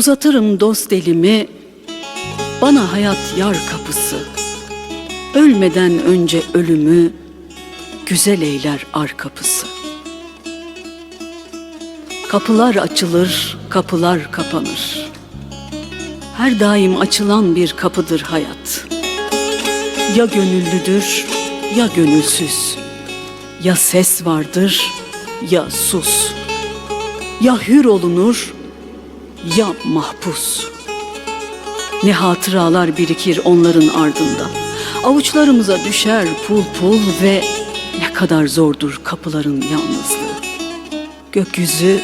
Uzatırım dost elimi, bana hayat yar kapısı. Ölmeden önce ölümü, güzel eyler ar kapısı. Kapılar açılır, kapılar kapanır. Her daim açılan bir kapıdır hayat. Ya gönüllüdür, ya gönülsüz. Ya ses vardır, ya sus. Ya hür olunur, ya mahpus. Ne hatıralar birikir onların ardında. Avuçlarımıza düşer pul pul ve ne kadar zordur kapıların yalnızlığı. Gökyüzü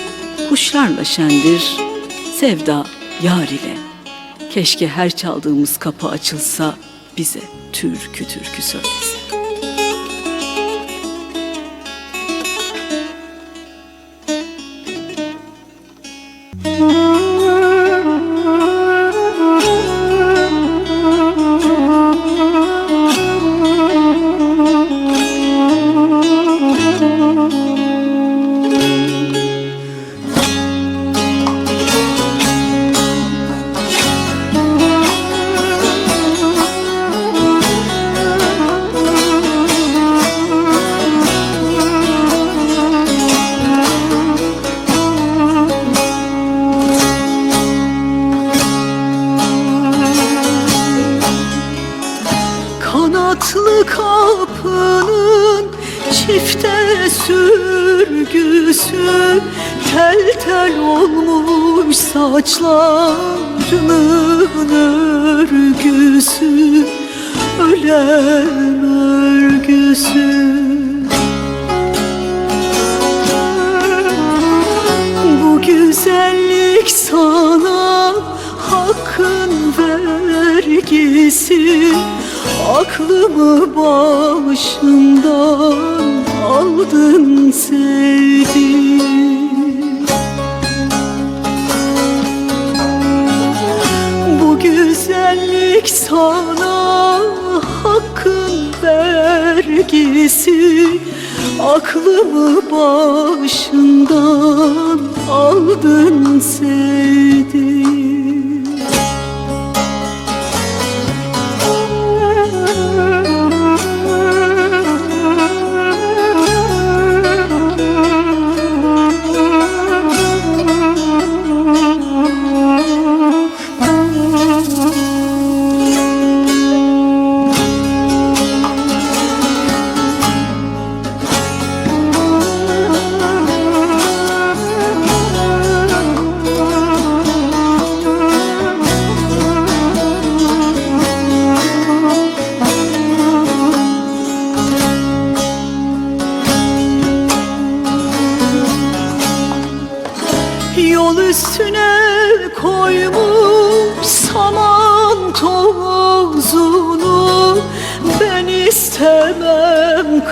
kuşlarla şendir, sevda yar ile. Keşke her çaldığımız kapı açılsa bize türkü türkü söylese. Kanatlı kapının çifte sürgüsü Tel tel olmuş saçlarının örgüsü Ölen örgüsü. Bu güzellik sana hakkın vergisi Aklımı başımdan aldın sevdim Bu güzellik sana hakkın vergisi. Aklımı başımdan aldın sevdim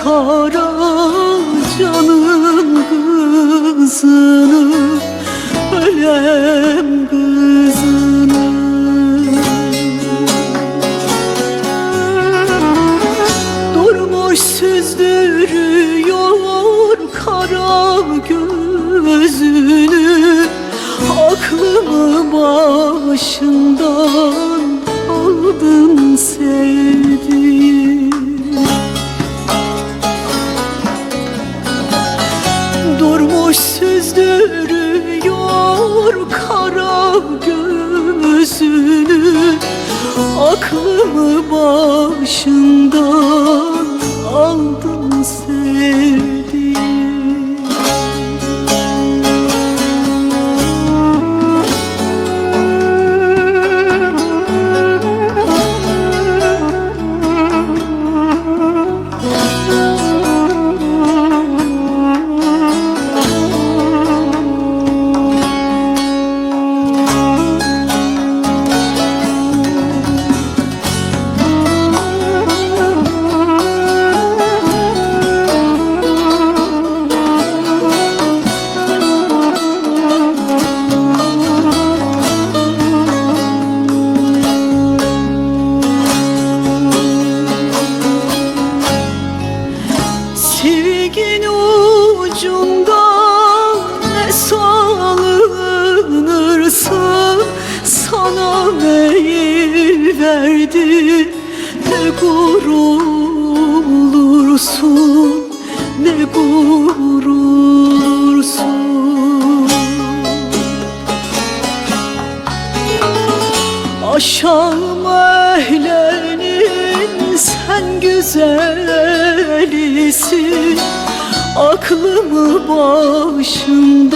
kara canın kızını Ölem kızını. Durmuş süzdürüyor kara gözünü Aklımı başından aldın sevdim Aklımı başından Ne gurursun Ne gurursun Aşağım ehlenin sen güzelisin Aklımı başımdan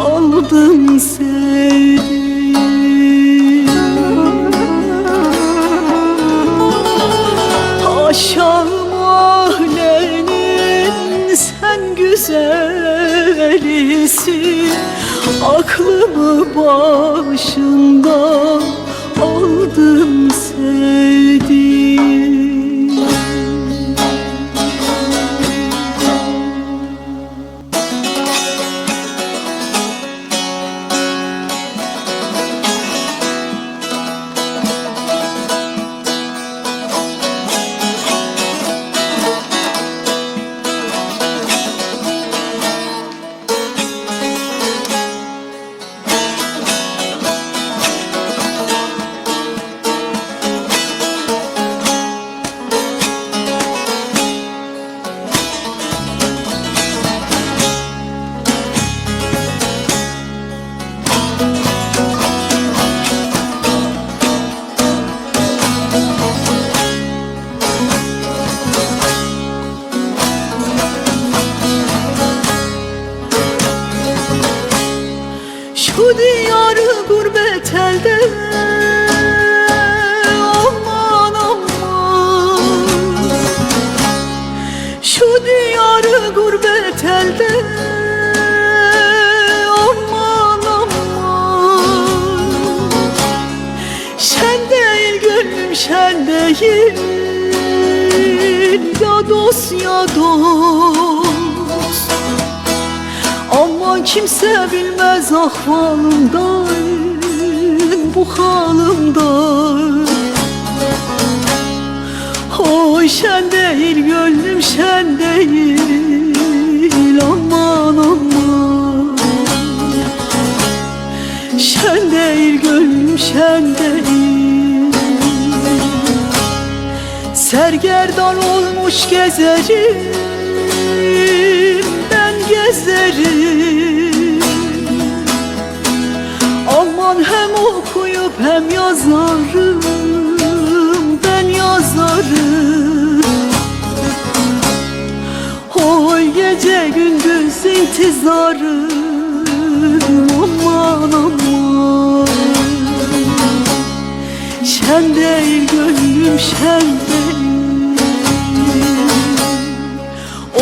aldın sevdim güzelisin Aklımı başımdan aldım sevdim Şu diyarı gurbet elde. Aman aman. Şu diyarı gurbet elde. Aman aman. Şen değil gönlüm şen değil. Ya dost ya dost Aman kimse bilmez ahvalımdan Bu halimden Oy şen değil gönlüm şen değil Aman aman. Şen değil gönlüm şen değil. Sergerdan olmuş gezerim Ben gezerim hem yazarım Ben yazarım. Oy gece gündüz intizarım. Aman aman. Şen değil gönlüm şen değil.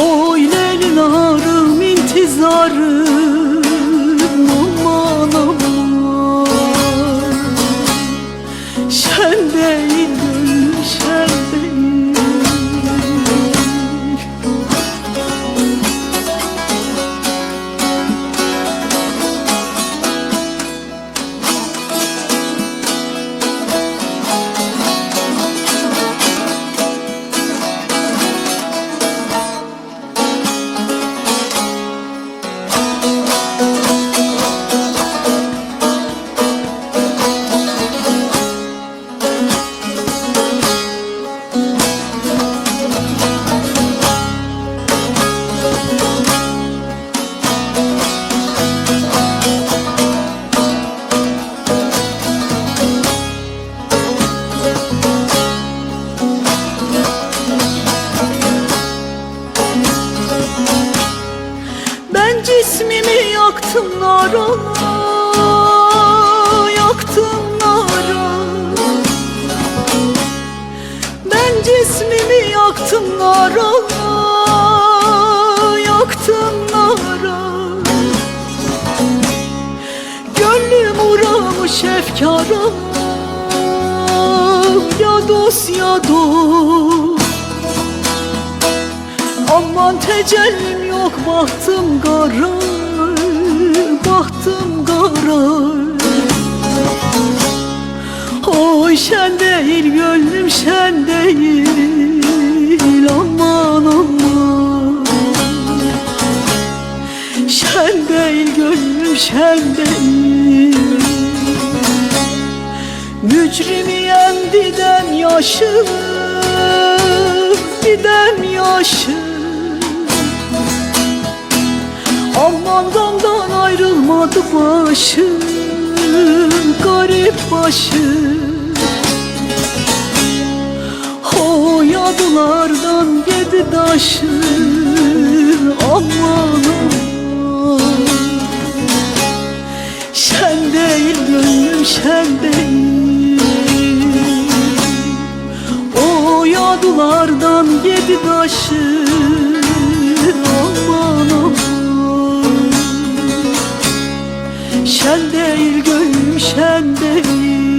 Oy leyli narım intizarım cismimi yaktım nara Yaktım nara. Ben cismimi yaktım nara Yaktım nara. Gönlüm uğramış efkara Ya dost ya dost Aman tecellim yok bahtım kara Bahtım kara. Oy şen değil gönlüm şen değil Aman aman. Şen değil gönlüm şen değil. Mücrimi yendi de yaşım Bir dem yaşım ayrılmadı başım Garip başım. O yadılardan yedi taşım. Aman aman. Şen değil gönlüm şen değil. O yadılardan yedi taşım. Aman aman Şen değil gönlüm şen değil